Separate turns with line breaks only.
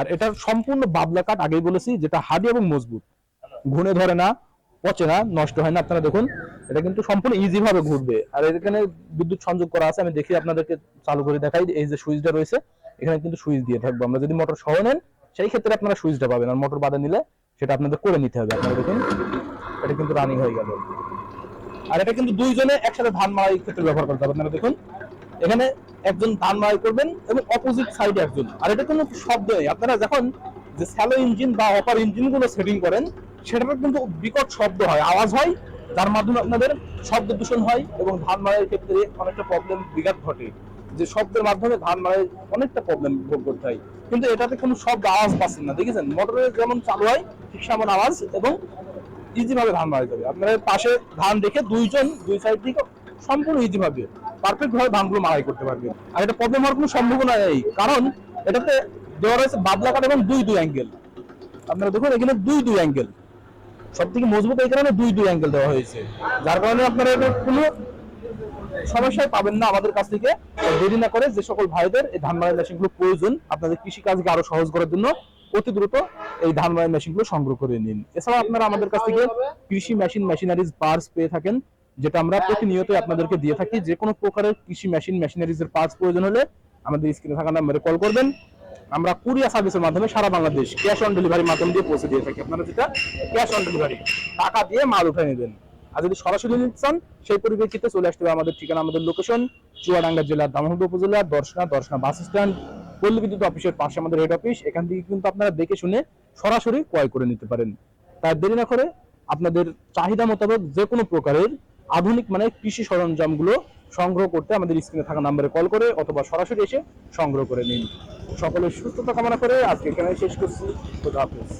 আর এটার সম্পূর্ণ বাবলা কাঠ, আগেই বলেছি, যেটা হাডি এবং মজবুত। ঘুনে ধরে না, পচে না, নষ্ট হয় না, আপনারা দেখুন, এটা কিন্তু সম্পূর্ণ ইজি ভাবে ঘুরবে। আর এখানে বিদ্যুৎ সংযোগ করা আছে, আমি দেখি আপনাদেরকে চালু করে দেখাই এই যে সুইচটা রয়েছে, এখানে কিন্তু সুইচ দিয়ে থাকব আমরা। যদি মোটর সহ নেন, সেই ক্ষেত্রে আপনারা সুইচটা পাবেন। আর মোটর বাদে নিলে সেটা আপনাদের করে নিতে হবে। আপনারা দেখুন, এটা কিন্তু রানিং হয়ে গেল। আর এটা কিন্তু দুইজনে একসাথে ধান মারাই ক্ষেত্রে ব্যবহার করতে হবে। আপনারা দেখুন এখানে একজন ধান মারাই করবেন এবং অপোজিট সাইডে একজন। আর এটা কোনো শব্দ নেই। আপনারা যখন যে স্যালো ইঞ্জিন বা অপার ইঞ্জিনগুলো সেটিং করেন সেটার কিন্তু বিকট শব্দ হয়। আওয়াজ হয়, যার মাধ্যমে আপনাদের শব্দ দূষণ হয় এবং ধান মারাইয়ের ক্ষেত্রে অনেকটা প্রবলেম বিঘাত ঘটে। যে শব্দের মাধ্যমে ধান মারাই অনেকটা প্রবলেম ভোগ করতে হয়। কিন্তু এটাতে কোনো শব্দ, আওয়াজ পাচ্ছেন না, দেখেছেন? মোটরে যেমন চালু হয়, ঠিক সেমন আওয়াজ এবং ইজিভাবে ধান মারা যাবে আপনার পাশে ধান দেখে দুইজন, দুই সাইড থেকে সম্পূর্ণ ইজি ভাবে পারফেক্ট ভাবে ধানগুলো মারাই করতে পারবে। আর এটা প্রবলেম হওয়ার কোনো সম্ভাবনা নেই, কারণ এটাতে দেওয়া রয়েছে বাদলা কাঠ এবং দুই দুই অ্যাঙ্গেল আপনারা দেখুন, এখানে দুই দুই অ্যাঙ্গেল সব থেকে মজবুত এই কারণে দুই দুই অ্যাঙ্গেল দেওয়া হয়েছে। যার কারণে আপনারা এটা কোনো সমস্যায় পাবেন না আমাদের কাছ থেকে। দেরি না করে যে সকল ভাইদের এই ধান মারাই মেশিনগুলো প্রয়োজন, আপনাদের কৃষি কাজকে আরও সহজ করার জন্য অতি দ্রুত এই ধান মারাই মেশিনগুলো সংগ্রহ করে নিন। এছাড়া আপনারা আমাদের কাছ থেকে কৃষি মেশিন মেশিনারিজ পার্স পেয়ে থাকেন। যেটা আমরা প্রতিনিয়তই আপনাদেরকে দিয়ে থাকি যে কোনো প্রকারের কৃষি মেশিন মেশিনারিজ এর পার্টস প্রয়োজন হলে আমাদের স্ক্রিনে থাকা নাম্বারে কল করবেন। আমরা কুরিয়ার সার্ভিসের মাধ্যমে সারা বাংলাদেশ ক্যাশ অন ডেলিভারি মাধ্যম দিয়ে পৌঁছে দিয়ে থাকি। আপনারা যেটা ক্যাশ অন ডেলিভারি টাকা দিয়ে মাল উঠে নেবেন। আর যদি সরাসরি নিতে চান সেই পরিপ্রেক্ষিতে চলে আসতে হবে আমাদের ঠিকানা আমাদের লোকেশন চুয়াডাঙ্গা জেলার দামোহর উপজেলা দর্শনা দর্শনা বাস স্ট্যান্ড পল্লী বিদ্যুৎ অফিসের পাশে আমাদের হেড অফিস এখান থেকে কিন্তু আপনারা দেখে শুনে সরাসরি ক্রয় করে নিতে পারেন। তাই দেরি না করে আপনাদের চাহিদা মোতাবেক যে কোনো প্রকারের আধুনিক মানে কৃষি সরঞ্জামগুলো সংগ্রহ করতে আমাদের স্ক্রিনে থাকা নাম্বারে কল করে অথবা সরাসরি এসে সংগ্রহ করে নিন। সকলের সুস্থতা কামনা করে আজকে এখানে শেষ করছি। খুদা হাফেজ।